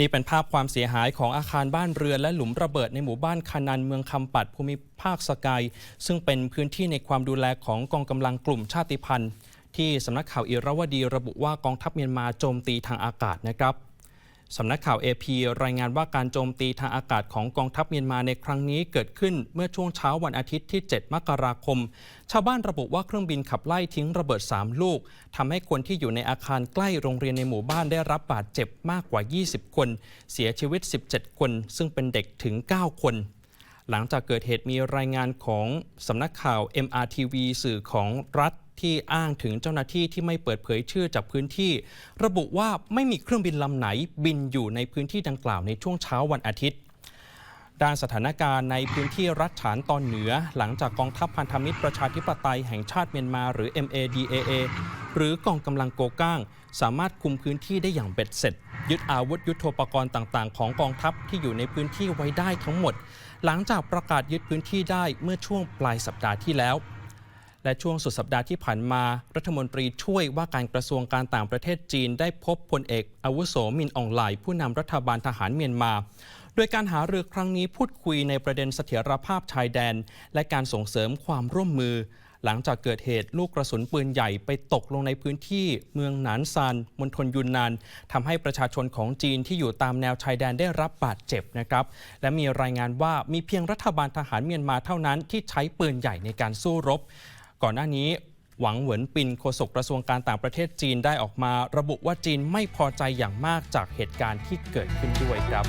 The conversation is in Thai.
นี่เป็นภาพความเสียหายของอาคารบ้านเรือนและหลุมระเบิดในหมู่บ้านคานันเมืองคำปัดภูมิภาคสกาย ซึ่งเป็นพื้นที่ในความดูแลของกองกำลังกลุ่มชาติพันธุ์ ที่สำนักข่าวอิรวดีระบุว่ากองทัพเมียนมาโจมตีทางอากาศนะครับ สำนักข่าว AP รายงานว่าการโจมตีทางอากาศของกองทัพเมียนมาในครั้งนี้เกิดขึ้นเมื่อช่วงเช้าวันอาทิตย์ที่ 7 มกราคม ชาวบ้านระบุว่าเครื่องบินขับไล่ทิ้งระเบิด 3 ลูกทำให้คนที่อยู่ในอาคารใกล้โรงเรียนในหมู่บ้านได้รับบาดเจ็บมากกว่า 20 คน เสียชีวิต 17 คน ซึ่งเป็นเด็กถึง 9 คนหลังจากเกิดเหตุมีรายงานของสำนักข่าว MRTV สื่อของรัฐ ที่อ้างถึงเจ้าหน้าที่ที่ไม่เปิดเผยชื่อจากพื้นที่ ระบุว่าไม่มีเครื่องบินลำไหนบินอยู่ในพื้นที่ดังกล่าวในช่วงเช้าวันอาทิตย์ ด้านสถานการณ์ในพื้นที่รัฐฉานตอนเหนือ หลังจากกองทัพพันธมิตรประชาธิปไตยแห่งชาติเมียนมาหรือ MADAA หรือกองกำลังโกก้าง สามารถคุมพื้นที่ได้อย่างเบ็ดเสร็จ ยึดอาวุธยุโทโธปกรณ์ต่าง ๆ ของกองทัพที่อยู่ในพื้นที่ไว้ได้ทั้งหมด หลังจากประกาศยึดพื้นที่ได้เมื่อช่วงปลายสัปดาห์ที่แล้ว และช่วงสุดสัปดาห์ที่ผ่านมา รัฐมนตรีช่วยว่าการกระทรวงการต่างประเทศจีน ได้พบพลเอกอาวุโสมินอองไลผู้นำรัฐบาลทหารเมียนมา โดยการหารือครั้งนี้พูดคุยในประเด็นเสถียรภาพชายแดน และการส่งเสริมความร่วมมือ หลังจากเกิดเหตุลูกกระสุนปืนใหญ่ไปตกลงในพื้นที่ เมืองหนานซานมณฑลยุนนานทำให้ประชาชนของจีนที่อยู่ตามแนวชายแดนได้รับบาดเจ็บนะครับและมีรายงานว่ามีเพียงรัฐบาลทหารเมียนมาเท่านั้นที่ใช้ปืนใหญ่ในการสู้รบ ก่อนหน้านี้หวังเหวินปินโฆษกกระทรวงการต่างประเทศจีนได้ออกมา ระบุว่าจีนไม่พอใจอย่างมากจากเหตุการณ์ที่เกิดขึ้นด้วยครับ